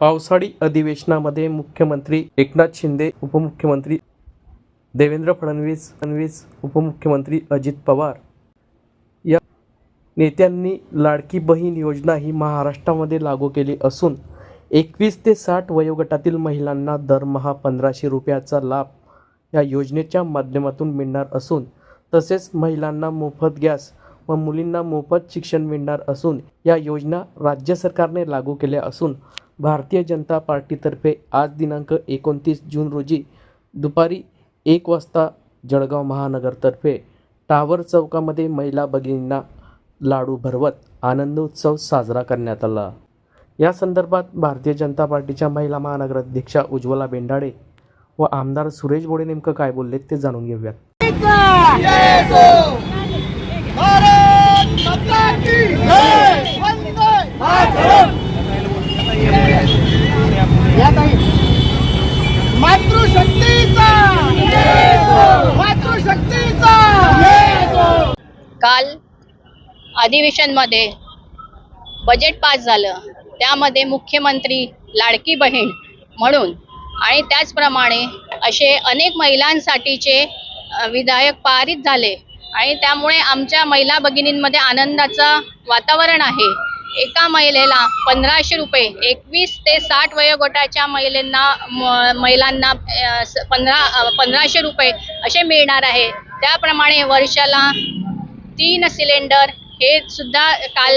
पावसाळी अधिवेशनामध्ये मुख्यमंत्री एकनाथ शिंदे उपमुख्यमंत्री देवेंद्र फडणवीस फडणवीस उपमुख्यमंत्री अजित पवार या नेत्यांनी लाडकी बहीण योजना ही महाराष्ट्रामध्ये लागू केली असून एकवीस ते साठ वयोगटातील महिलांना दरमहा पंधराशे रुपयाचा लाभ या योजनेच्या माध्यमातून मिळणार असून तसेच महिलांना मोफत गॅस व मुलींना मोफत शिक्षण मिळणार असून या योजना राज्य सरकारने लागू केल्या असून भारतीय जनता पार्टीतर्फे आज दिनांक एकोणतीस जून रोजी दुपारी एक वाजता जळगाव महानगरतर्फे टावर चौकामध्ये महिला भगिनींना लाडू भरवत आनंद उत्सव साजरा करण्यात आला. या संदर्भात भारतीय जनता पार्टीच्या महिला महानगराध्यक्षा उज्ज्वला बेंडाळे व आमदार सुरेश बोडे नेमकं काय बोलले ते जाणून घेऊयात. भारत काल अधिवेशनमध्ये बजेट पास झालं. त्यामध्ये मुख्यमंत्री लाडकी बहीण म्हणून आणि त्याचप्रमाणे असे अनेक महिलांसाठीचे विधायक पारित झाले. आणि त्यामुळे आमच्या महिला भगिनींमध्ये आनंदाचं वातावरण आहे. एका महिलेला पंधराशे रुपये एकवीस ते साठ वयोगटाच्या महिलांना म- महिलांना पंधरा पंधराशे रुपये असे मिळणार आहे. त्याप्रमाणे वर्षाला तीन सिलेंडर हे सुद्धा काल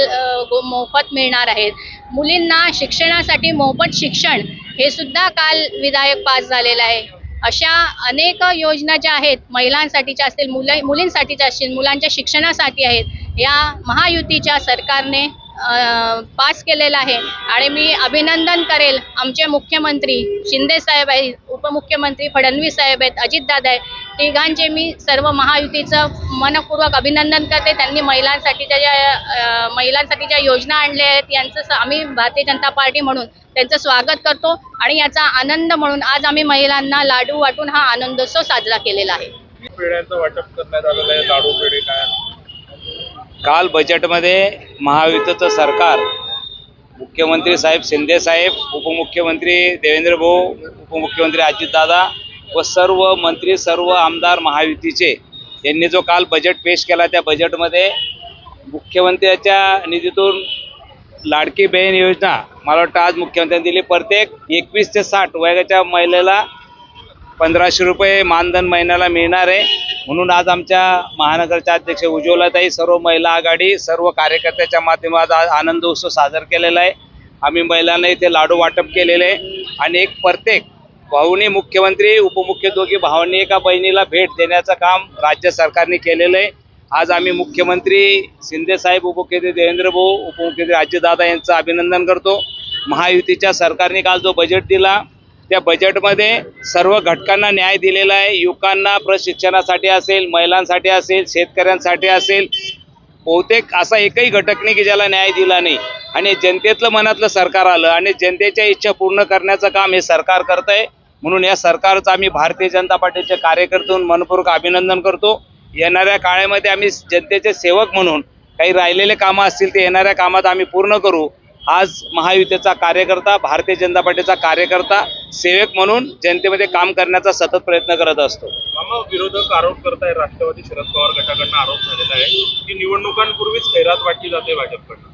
मोफत मिळणार आहेत. मुलींना शिक्षणासाठी मोफत शिक्षण हे सुद्धा काल विधायक पास झालेलं आहे. अशा अनेक योजना ज्या आहेत महिलांसाठीच्या असतील मुलं मुलींसाठीच्या असतील मुलांच्या शिक्षणासाठी आहेत या महायुतीच्या सरकारने पास केलेला आहे. आणि मी अभिनंदन करेल आमचे मुख्यमंत्री शिंदे साहेब आहेत उपमुख्यमंत्री फडणवीस साहेब आहेत अजितदादा आहे तिघांचे मी सर्व महायुतीचं मनपूर्वक अभिनंदन करते. त्यांनी महिलांसाठीच्या ज्या महिलांसाठी ज्या योजना आणल्या आहेत यांचं आम्ही भारतीय जनता पार्टी म्हणून त्यांचं स्वागत करतो. आणि याचा आनंद म्हणून आज आम्ही महिलांना लाडू वाटून हा आनंदोत्सव साजरा केलेला आहे. पेढ्यांचं वाटप करण्यात आलेलं आहे. लाडू पेढे काय? काल बजेटमध्ये महायुतीचं सरकार मुख्यमंत्री साहेब शिंदे साहेब उपमुख्यमंत्री देवेंद्र भाऊ उपमुख्यमंत्री अजितदादा व सर्व मंत्री सर्व आमदार महायुतीचे यांनी जो काल बजेट पेश केला त्या बजेटमध्ये मुख्यमंत्र्याच्या निधीतून लाडकी बहीण योजना मला वाटतं आज मुख्यमंत्र्यांनी दिली. प्रत्येक एकवीस ते साठ वयाच्या महिलेला पंधराशे रुपये मानधन महिन्याला मिळणार आहे. म्हणून आज आमच्या महानगरच्या अध्यक्ष उज्ज्वलाताई सर्व महिला आघाडी सर्व कार्यकर्त्याच्या माध्यमात आज आनंद उत्सव साजरा केलेला आहे. आम्ही महिलांना इथे लाडू वाटप केलेले आहे. आणि एक प्रत्येक भाऊनी मुख्यमंत्री उपमुख्य दोघी भावांनी एका बहिणीला भेट देण्याचं काम राज्य सरकारने केलेलं आहे. आज आम्ही मुख्यमंत्री शिंदेसाहेब उपमुख्यमंत्री देवेंद्र भाऊ उपमुख्यमंत्री अजितदादा यांचं अभिनंदन करतो. महायुतीच्या सरकारने काल जो बजेट दिला त्या बजेटमध्ये सर्व घटकांना न्याय दिलेला आहे. युवकांना प्रशिक्षणासाठी असेल महिलांसाठी असेल शेतकऱ्यांसाठी असेल बहुतेक असा एकही घटक नाही की ज्याला न्याय दिला नाही. आणि जनतेतलं मनातलं सरकार आलं आणि जनतेच्या इच्छा पूर्ण करण्याचं काम हे सरकार करत आहे म्हणून या सरकारचं आम्ही भारतीय जनता पार्टीचे कार्यकर्ते मनपूर्वक अभिनंदन करतो. येणाऱ्या काळामध्ये आम्ही जनतेचे सेवक म्हणून काही राहिलेले कामं असतील ते येणाऱ्या कामात आम्ही पूर्ण करू. आज महायुतीचा कार्यकर्ता भारतीय जनता पार्टीचा कार्यकर्ता सेवक म्हणून जनतेमध्ये काम करण्याचा सतत प्रयत्न करत असतो. मामा विरोधक आरोप करताय राष्ट्रवादी शरद पवार गटाकडनं आरोप झालेला आहे की निवडणुकांपूर्वीच खैरात वाटली जाते भाजपकडनं.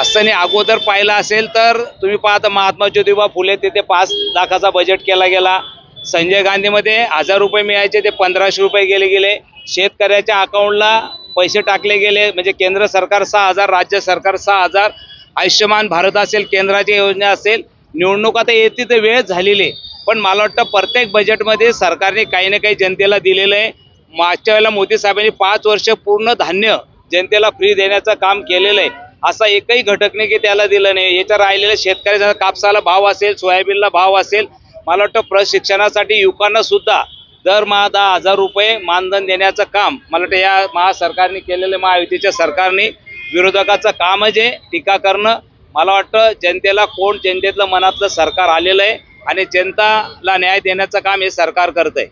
असं नाही अगोदर पाहिलं असेल तर तुम्ही पाहता महात्मा ज्योतिबा फुले तिथे पाच लाखाचा बजेट केला गेला. संजय गांधीमध्ये हजार रुपये मिळायचे ते पंधराशे रुपये गेले गेले. शेतकऱ्याच्या अकाउंटला पैसे टाकले गेले म्हणजे केंद्र सरकार सहा हजार राज्य सरकार सहा हजार. आयुष्यमान भारत असेल केंद्राची योजना असेल निवडणूक आता येते तर वेळ झालेली आहे. पण मला वाटतं प्रत्येक बजेटमध्ये सरकारने काही ना काही जनतेला दिलेलं आहे. मागच्या वेळेला मोदी साहेबांनी पाच वर्ष पूर्ण धान्य जनतेला फ्री देण्याचं काम केलेलं आहे. असा एकही घटक नाही की त्याला दिलं नाही. याच्या राहिलेल्या शेतकऱ्याचा कापसाला भाव असेल सोयाबीनला भाव असेल मला वाटतं प्रशिक्षणासाठी युवकांना सुद्धा दरमहा दहा हजार रुपये मानधन देण्याचं काम मला वाटतं या महासरकारने केलेलं महायुतीच्या सरकारने विरोधकाचं कामच आहे. टीका करणं मला वाटतं जनतेला कोण जनतेतलं मनातलं सरकार आलेलं आहे आणि जनताला न्याय देण्याचं काम हे सरकार करत आहे